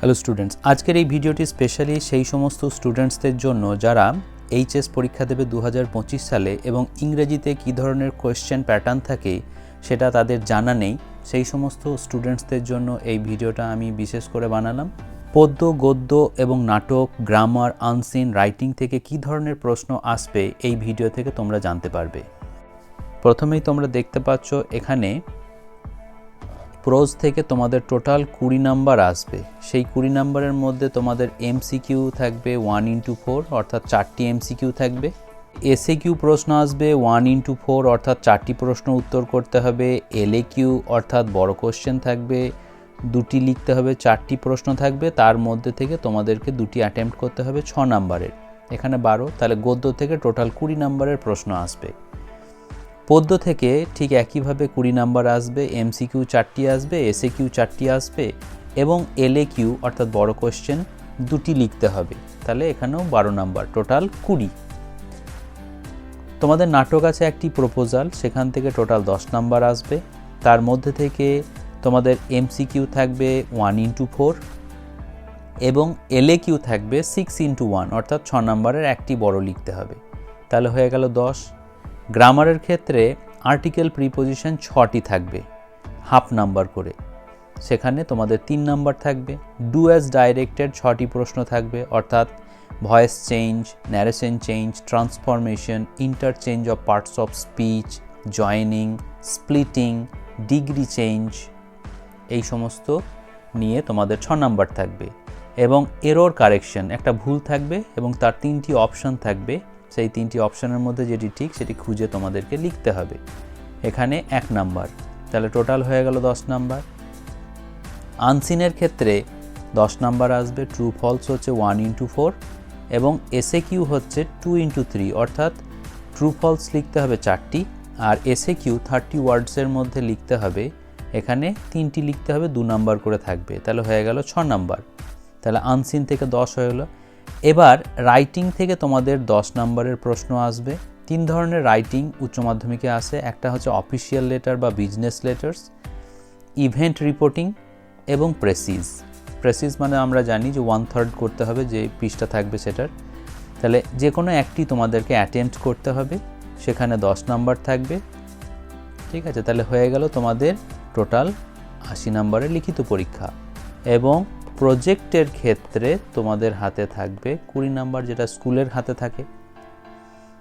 Hello students আজকের এই ভিডিওটি স্পেশালি সেই সমস্ত স্টুডেন্টসদের জন্য যারা এইচএস পরীক্ষা দেবে দু হাজার পঁচিশ সালে এবং ইংরেজিতে কী ধরনের কোয়েশ্চেন প্যাটার্ন থাকে সেটা তাদের জানা নেই, সেই সমস্ত স্টুডেন্টসদের জন্য এই ভিডিওটা আমি বিশেষ করে বানালাম। পদ্য, গদ্য এবং নাটক গ্রামার আনসিন রাইটিং থেকে কী ধরনের প্রশ্ন আসবে এই ভিডিও থেকে তোমরা জানতে পারবে। প্রথমেই তোমরা দেখতে পাচ্ছ এখানে প্রোজ থেকে তোমাদের টোটাল কুড়ি নাম্বার আসবে। সেই কুড়ি নাম্বারের মধ্যে তোমাদের এমসিকিউ থাকবে ওয়ান ইন্টু ফোর অর্থাৎ চারটি এমসিকিউ থাকবে। এসএ কিউ প্রশ্ন আসবে ওয়ান ইন্টু ফোর অর্থাৎ চারটি প্রশ্ন উত্তর করতে হবে। এলএ কিউ অর্থাৎ বড় কোশ্চেন থাকবে। দুটি লিখতে হবে, চারটি প্রশ্ন থাকবে। তার মধ্যে থেকে তোমাদেরকে দুটি অ্যাটেম্প্ট করতে হবে ছ নাম্বারের। এখানে বারো, তাহলে গদ্য থেকে টোটাল কুড়ি নাম্বারের প্রশ্ন আসবে। পদ্য থেকে ঠিক একইভাবে কুড়ি নাম্বার আসবে এমসিকিউ চারটি আসবে এসএ কিউ চারটি আসবে এবং এলএ কিউ অর্থাৎ বড় কোশ্চেন দুটি লিখতে হবে। তাহলে এখানেও বারো নাম্বার টোটাল কুড়ি। তোমাদের নাটক আছে একটি প্রপোজাল সেখান থেকে টোটাল দশ নাম্বার আসবে। তার মধ্যে থেকে তোমাদের এমসিকিউ থাকবে ওয়ান ইন্টু ফোর এবং এলএ কিউ থাকবে সিক্স ইন্টু ওয়ান অর্থাৎ ছ নাম্বারের একটি বড় লিখতে হবে। তাহলে হয়ে গেল দশ। গ্রামারের ক্ষেত্রে আর্টিকেল প্রিপোজিশন ছটি থাকবে, হাফ নাম্বার করে। সেখানে তোমাদের তিন নাম্বার থাকবে, ডু অ্যাজ ডাইরেক্টেড ছটি প্রশ্ন থাকবে, অর্থাৎ voice change, narration change, transformation, interchange of parts of speech, joining, splitting, degree change, এই সমস্ত নিয়ে তোমাদের ছ নাম্বার থাকবে। এবং এরর কারেকশন, একটা ভুল থাকবে এবং তার তিনটি অপশন থাকবে সেই তিনটি অপশনের মধ্যে যেটি ঠিক সেটি খুঁজে তোমাদেরকে লিখতে হবে। এখানে এক নাম্বার। তাহলে টোটাল হয়ে গেল দশ নাম্বার। আনসিনের ক্ষেত্রে দশ নাম্বার আসবে, ট্রু, ফলস হচ্ছে ওয়ান ইন্টু ফোর এবং এসএ কিউ হচ্ছে টু ইন্টু থ্রি। অর্থাৎ ট্রু, ফলস লিখতে হবে চারটি আর এসএ কিউ থার্টি ওয়ার্ডসের মধ্যে লিখতে হবে। এখানে তিনটি লিখতে হবে, দু নাম্বার করে থাকবে। তাহলে হয়ে গেল ছ নাম্বার। তাহলে আনসিন থেকে দশ হয়ে গেলো। এবার রাইটিং থেকে তোমাদের দশ নম্বরের প্রশ্ন আসবে। তিন ধরনের রাইটিং উচ্চ মাধ্যমিকে আসে একটা হচ্ছে অফিসিয়াল লেটার বা বিজনেস লেটার্স ইভেন্ট রিপোর্টিং এবং প্রেসিজ প্রেসিজ মানে আমরা জানি যে ওয়ান থার্ড করতে হবে, যে পৃষ্ঠা থাকবে সেটার। তাহলে যে কোনো একটি তোমাদেরকে অ্যাটেম্প্ট করতে হবে। সেখানে দশ নাম্বার থাকবে। ঠিক আছে? তাহলে হয়ে গেল তোমাদের টোটাল আশি নম্বরের লিখিত পরীক্ষা। এবং প্রজেক্টের ক্ষেত্রে তোমাদের হাতে থাকবে কুড়ি নাম্বার যেটা স্কুলের হাতে থাকে।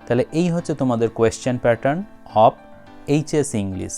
তাহলে এই হচ্ছে তোমাদের question pattern of HS English